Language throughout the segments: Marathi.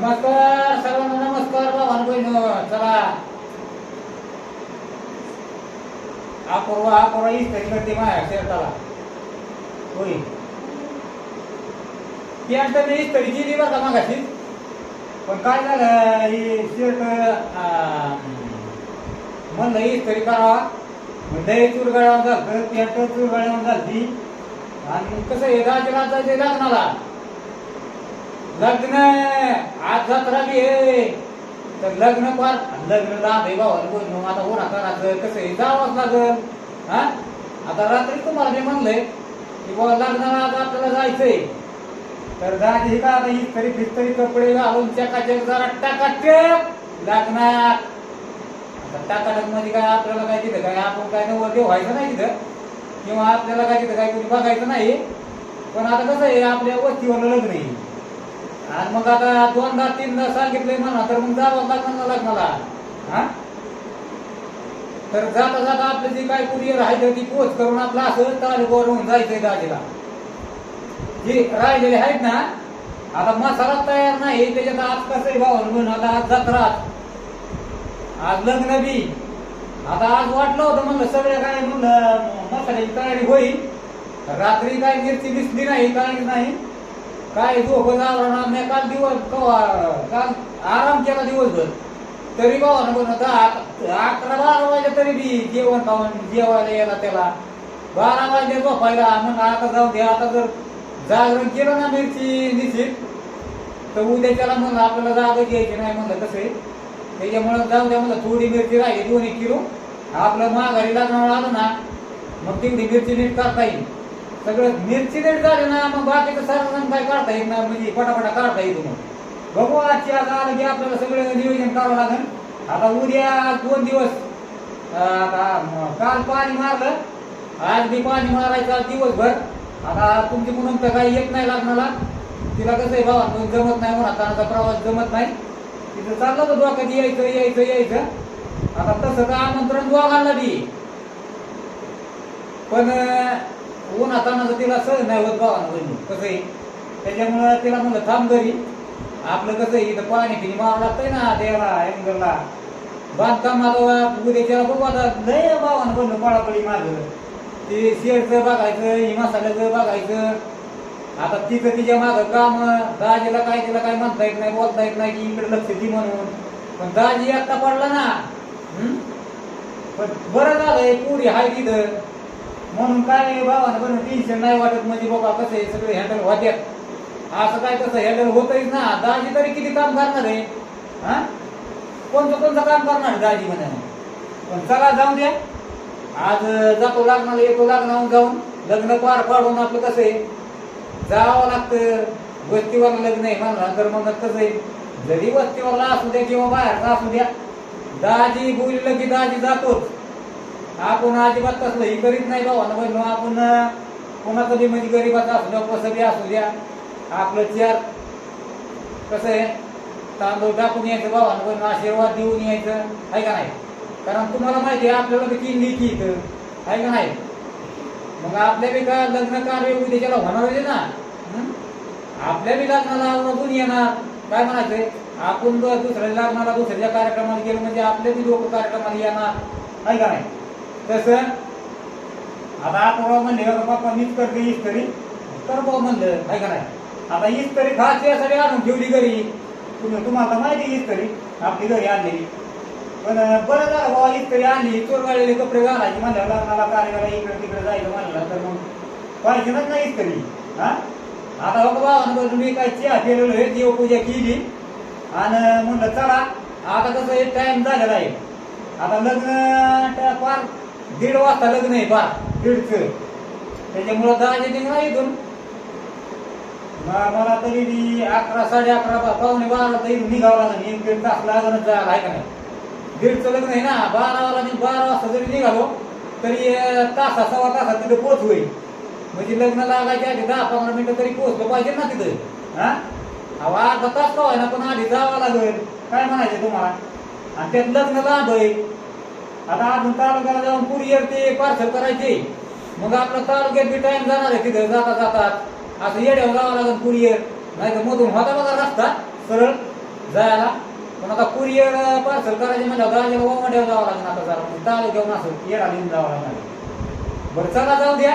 नमस्कार सर्वांना नमस्कार बाबा बहिण चला हा पोरवा इस्त्री करते माझ्या शेताला होय. ती आता मी इस्त्री केली बघा मागाशी पण काय झालं ही शर्ट म्हणलं इस्त्री करावा म्हणजे चुरगळ्यावर झालं पॅन्ट चुरगळ्यावर झाली आणि कसं हे राजरात जायचं लग्नाला. लग्न आज जत्रा बी आहे. तर लग्न फार लग्न लांब आहे भावाला बोल आता होणार करायचं कसं आहे? जावंच लागल. हा? आता रात्री तुम्हाला मी म्हणलंय की बाबा लग्नाला आज आपल्याला जायचंय. तर दादी का आता तरी फिस्तरी कपडे घालून चकाचक जरा टाकाटक लग्नात. आता टाकाटकमध्ये काय आपल्याला काय तिथं काय आपण काय नवर देव व्हायचं नाही तिथं? किंवा आपल्याला काय तिथं काय कोणी बघायचं नाही? पण आता कसं आहे आपल्या वस्तीवर लग्न आहे. आणि मग आता दोनदा तीनदा सांगितले म्हणा तर मग जावं लागणार ना लग्नाला? हा? तर जाता जाता आपलं जी काय कुरिअर आहे ती पोच करून आपलं असं तालुक्यावर होऊन जायचंय दाजीला. जी राहिलेले आहेत ना आता मसाला तयार नाही त्याच्यात आज कसं आहे भाऊ म्हणून आता आज जत्रा. आज लग्न बी. आता आज वाटलं होतं म्हणलं सगळं काय म्हणलं मसाल्याची तयारी होईल. रात्री काय मिरची दिसली नाही कारण नाही. काय झोप जावं मी काल दिवस कवा काल आराम केला दिवसभर. तरी बाबा ना बघ अकरा बारा वाजले तरी बी जेवण खावण जेवायला यायला त्याला. बारा वाजले झोपायला मग आता जाऊ दे आता जर जागरण केलं ना मिरची निश्चित तर उद्या त्याला म्हणलं आपल्याला जागा घ्यायची नाही म्हणलं कसं आहे त्याच्यामुळं जाऊ द्या म्हणलं थोडी मिरची राहिली दोन एक किलो. आपलं माघारी लागणार आलं ना मग तेवढी मिरची नीट करता येईल. सगळं मिरची रेट झालं ना मग बाकीचं सारं काय काढता येईल ना म्हणजे पटापटा काढता येईल मग. बघू आजची आज आलं की आपल्याला सगळं नियोजन करावं लागेल. आता उद्या दोन दिवस आता काल पाणी मारलं आज बी पाणी मारायचं दिवसभर. आता तुमची म्हणून तर काही येत नाही लागणारा तिला कसं आहे बाबा पण जमत नाही म्हणा आता प्रवास जमत नाही. तिथं चाललं तर डोक्यात यायचं यायचं यायचं. आता तसं तर आमंत्रण दोघांना बी. पण ऊन हाताना तिला सहज नाही होत भावानं बहिणी कसं आहे? त्याच्यामुळं तिला म्हणलं थांब घरी. आपलं कसं आहे इथं पाणी पिणी मारावं लागतंय ना देवाला अँगरला बांधकाम आता उद्याच्याला बघू आता. लय भावानं बनलं पळापळी माझं ते शेडचं बघायचं ही मसाल्याचं बघायचं. आता तिचं तिच्या मागं काम दाजीला काय तिला काय म्हणता येत नाही बोलता येत नाही की इकडे लक्ष दे म्हणून. पण दाजी एकटा पडला ना पण बरं झालंय पुरी हाय तिथं. म्हणून काय भावानं पण टेन्शन नाही वाटत. म्हणजे बाबा कसं आहे सगळे हँडल होत्यात असं काय तसं हँडल होतच ना. दाजी तरी किती काम करणार आहे? हा? कोणतं कोणतं काम करणार दाजी म्हणा? पण चला जाऊ द्या. आज जातो लग्नाला येतो लग्नाहून जाऊन. लग्न पार पाडून आपलं कसं आहे? जावं लागतं. वस्तीवर लग्न आहे म्हणलं तर मग कसं आहे? जरी वस्तीवरला असू द्या किंवा बाहेरचा असू द्या दाजी बोललं की दाजी जातोच. आपण अजिबात तसलं ही करीत नाही बाबा बहिण आपण कोणाचं बी म्हणजे गरीबाचं असू द्या कसं बी असू द्या आपलं चार कसं आहे? तांदूळ टाकून यायचं बाबा बहिण आशीर्वाद देऊन यायचं. आहे का नाही? कारण तुम्हाला माहिती आहे आपल्याला बी तीन लेखी इथं. आहे का नाही? मग आपल्या बी काय लग्न कार्य उद्याच्याला होणार होते ना? आपल्या बी लग्नाला आवडून येणार. काय म्हणायचंय? आपण जर दुसऱ्या लग्नाला दुसऱ्या कार्यक्रमाला गेलो म्हणजे आपले बी लोक कार्यक्रमाला येणार. आहे का नाही? तसं आता आपण म्हणले "अरे बाप्पा मीच करते हीच तर. बाबा म्हणलं आहे का नाही? आता इस्तरी खास यासाठी आणून ठेवली घरी. तुम्ही तुम्हाला माहिती हीच आपली घरी आणलेली. पण बरं झालं बाबा इस्तरी आणली. चोरगाळलेले कपडे घालायचे म्हणलं लग्नाला कार्याला इकडे तिकडे जायचं म्हणलं तर मग पाहिजे ना नाहीच तरी. हा? आता बघा बाबा मी काय चहा केलेलो आहे देवपूजा केली. आणि म्हणलं चला आता कसं एक टाइम झालेला आहे. आता लग्न पार दीड वाजता लग्न आहे बा दीडचं. त्याच्यामुळं दहाचे निघणार इथून. मला तरी अकरा साडे अकरा बा- पावणे बारा तरी निघावं लागेल. एक दीड तास लागणच जायला आहे का नाही? दीडचं लग्न आहे ना बारा वाजता बारा वाजता जरी निघालो तरी तासा सव्वा तासात तिथे पोच होईल. म्हणजे लग्न लागायच्या आधी दहा पंधरा मिनिटं तरी पोहोचलं पाहिजे ना तिथं. हा? अहो, अर्धा तास का ना पण आधी जावं लागेल. काय म्हणायचं तुम्हाला? आणि त्यात लग्न लांब आहे. आता अजून तालुक्याला जाऊन कुरिअर ते पार्सल करायचे. मग आपलं तालुक्यात बी टाइम जाणार आहे तिथं जाता जातात असं येड्यावर जावं लागेल कुरिअर नाही तर मधून होता बघा रस्ता सरळ जायला. पण आता कुरिअर पार्सल करायचे म्हणजे गाडीला वामाड्यावर जावं लागेल आता जरा. तालुक्यावर असं येडा लिहून जावं लागणार बरं चला जाऊ द्या.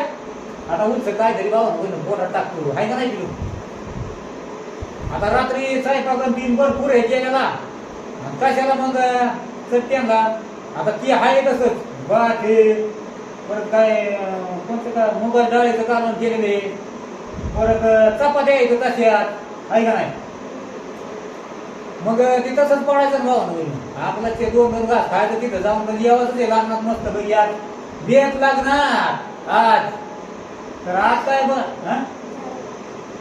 आता उंच काहीतरी बाबा होईल बोटात टाकतो आहे का नाही किलो आता रात्री स्वयंपाक आणि तीन भरपूर हे केलेला. कशाला मग सत्यांना आता ती आहे तसंच. भात हे परत काय कोणतं का मुगा डाळीचं कालवण केलेले परत चपात्या आहेत तशात. आहे का नाही? मग ते तसंच पडायचं ना भाऊ आपला ते दोन दोन घास खायचं तिथं जाऊन तर यावंच ते लागणार मस्त बघ आज बेत लागणार आज. तर आज काय बघ हा?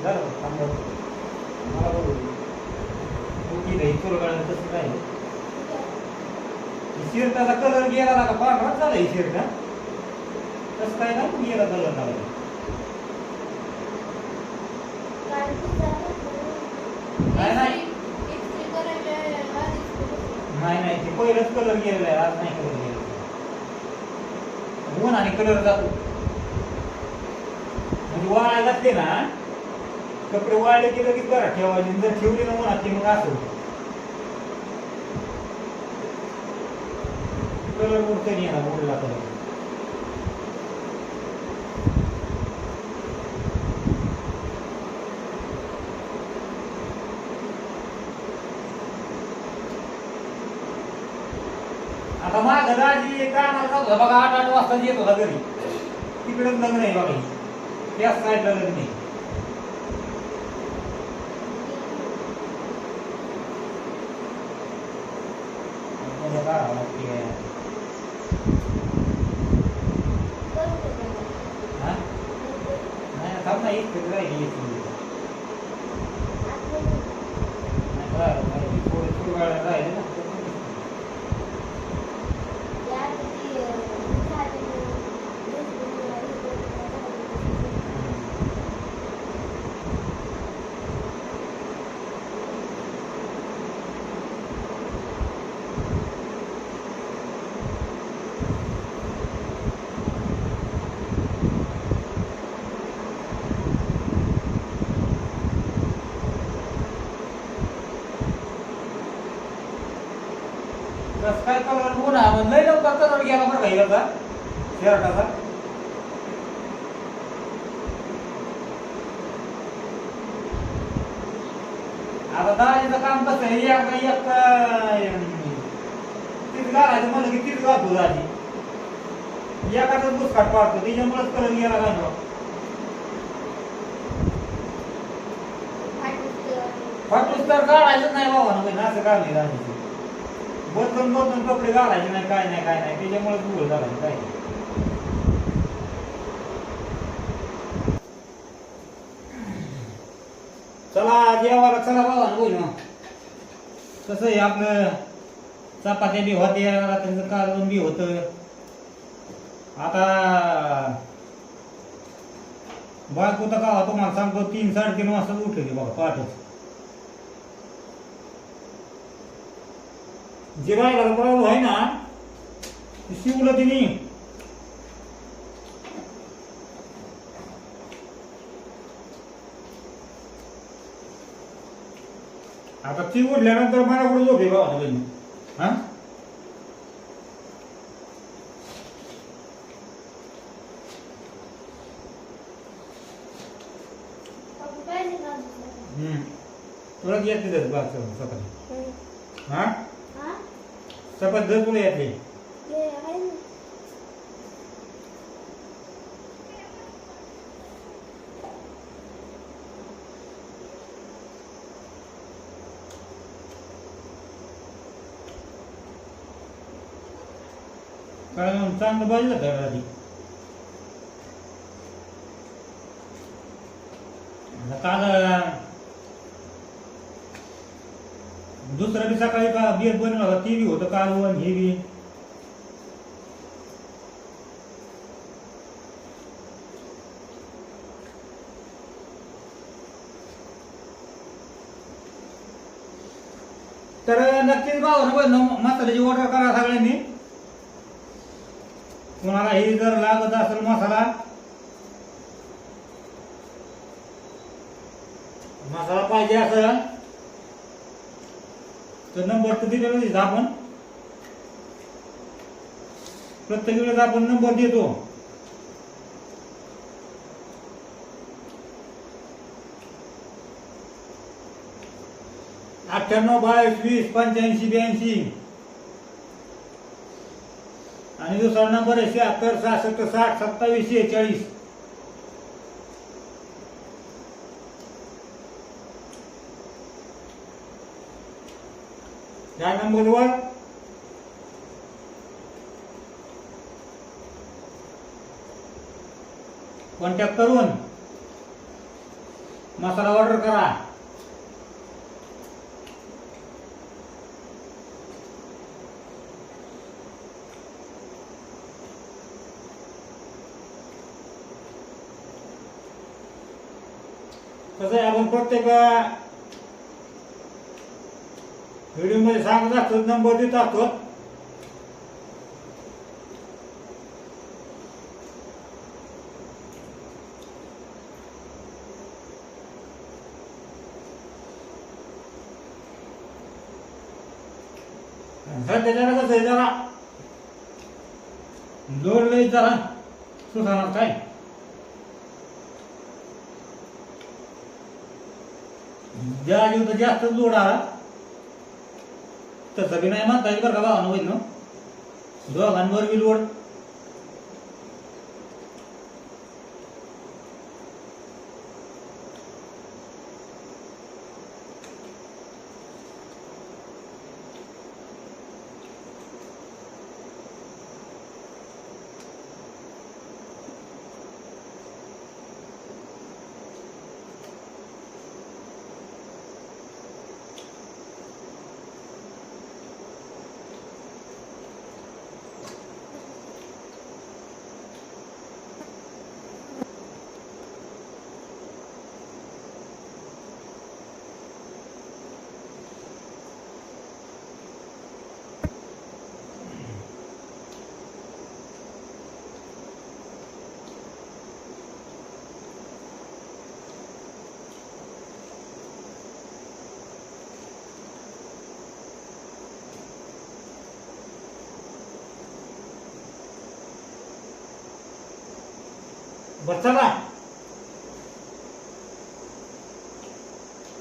झालं मला बघू. तू की नाही चुरगाळलं तसं काय शिरटाचा कलर गेला ना का पांढराच झाला ही शिरट तसं काय ना? गेला कलर झाला. नाही, नाही. नाही नाही ते पहिलंच कलर गेलेला आहे आज नाही कलर गेलेला. ऊन आणि कलर जातो. म्हणजे वाळायला लागते ना कपडे वाळले की लगेच घरात ठेवायचे. जर ठेवले ना उन्हात ते मग असं होतं. कलर उडतं नाही येणार उडला कलर आता माझं दाजी कामाला जात होता बघा आठ आठ वाजता येत होता घरी. तिकडेच लग्न आहे बघा. त्याच साईडला लग्न आहे आपल्याला काढावं लागते हा नाही थांब ना एक फिरत राहिली एक मिनिट. नाही बरं, बरं. थोडं थोडं वेळ राहिले ना कसं काय कलर पुन्हा मग लय लवकर कलर गेला बरं का हिला शर्टाचा आता दाजीचं काम कसं आहे? एक एक तीच घालायचं म्हणलं की तीच घालतो दाजी. एकाच बुसकाट पाडतो त्याच्यामुळेच कलर गेला फाटूस तर. काढायचं नाही बाबा ना असं काढले दाजीचं. बदलून बदलून कपडे घालायचे नाही काय नाही काय नाही. त्याच्यामुळे धुळ झाला काय चला जेवायला चला बाबा ना बोल मग कसं आहे आपलं? चपात्या बी होते रात्रीचं कालवण बी होत. आता बायको तर का तुम्हाला सांगतो तीन साडेतीन वाजताच उठली बाबा पहाटेच. जे बरोबर आहे ना ते शिवलं तिने. आता ती उठल्यानंतर मला कुठे झोपे बाबा बहिणी? हा? तुला येते बा सकाळी. हा? सकाळी दस तुला येते कारण चांगलं बाजलं तर आधी आता काल दुसरं बी सकाळी का बियर बनवला होता ती बी होतं कालवण हे बी. तर नक्कीच भाऊ मसाल्याची ऑर्डर करा सगळ्यांनी. कोणाला हे जर लागत असेल मसाला मसाला पाहिजे असेल. तर नंबर तर दिलेला दिसत आपण. प्रत्येक वेळेस आपण नंबर देतो. अठ्ठ्याण्णव बावीस वीस पंच्याऐंशी ब्याऐंशी. आणि दुसरा नंबर आहे शहात्तर सहासष्ट साठ सत्तावीस शेहेचाळीस. या नंबरवर कॉन्टॅक्ट करून मसाला ऑर्डर करा कसं आहे आपण प्रत्येक व्हिडिओमध्ये सांगत असतो नंबर देत असतो. सध्याच्याला कसं आहे जरा लोड लई जरा सुधारणार काय? ज्या जीव जास्त लोड आला तसं बी नाही म्हणता येईल बरं का भावानं होईल ना? दोघांवर बी लोड बरं चला.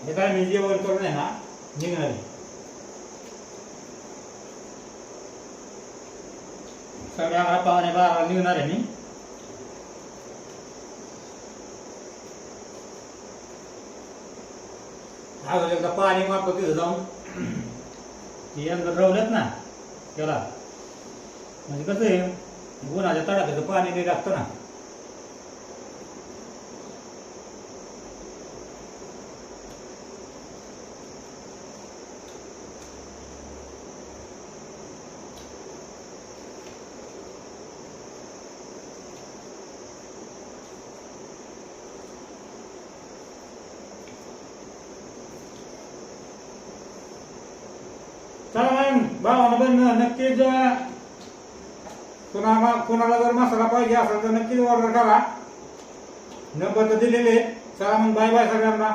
हे काय मी जेवण करून आहे ना? निघणार सगळ्या साडे पावणे बारा निघणार आहे मी अजून एकदा पाणी मारतो तिथं जाऊन ती यंत्र रवलेत ना त्याला. म्हणजे कसं आहे उन्हाच्या तडाख्याचं पाणी काही लागतं ना चला मग भावानं पण नक्कीच कुणाला कुणाला जर मसाला पाहिजे असेल तर नक्कीच ऑर्डर करा. नंबर तर दिलेले चला मग बाय बाय सगळ्यांना.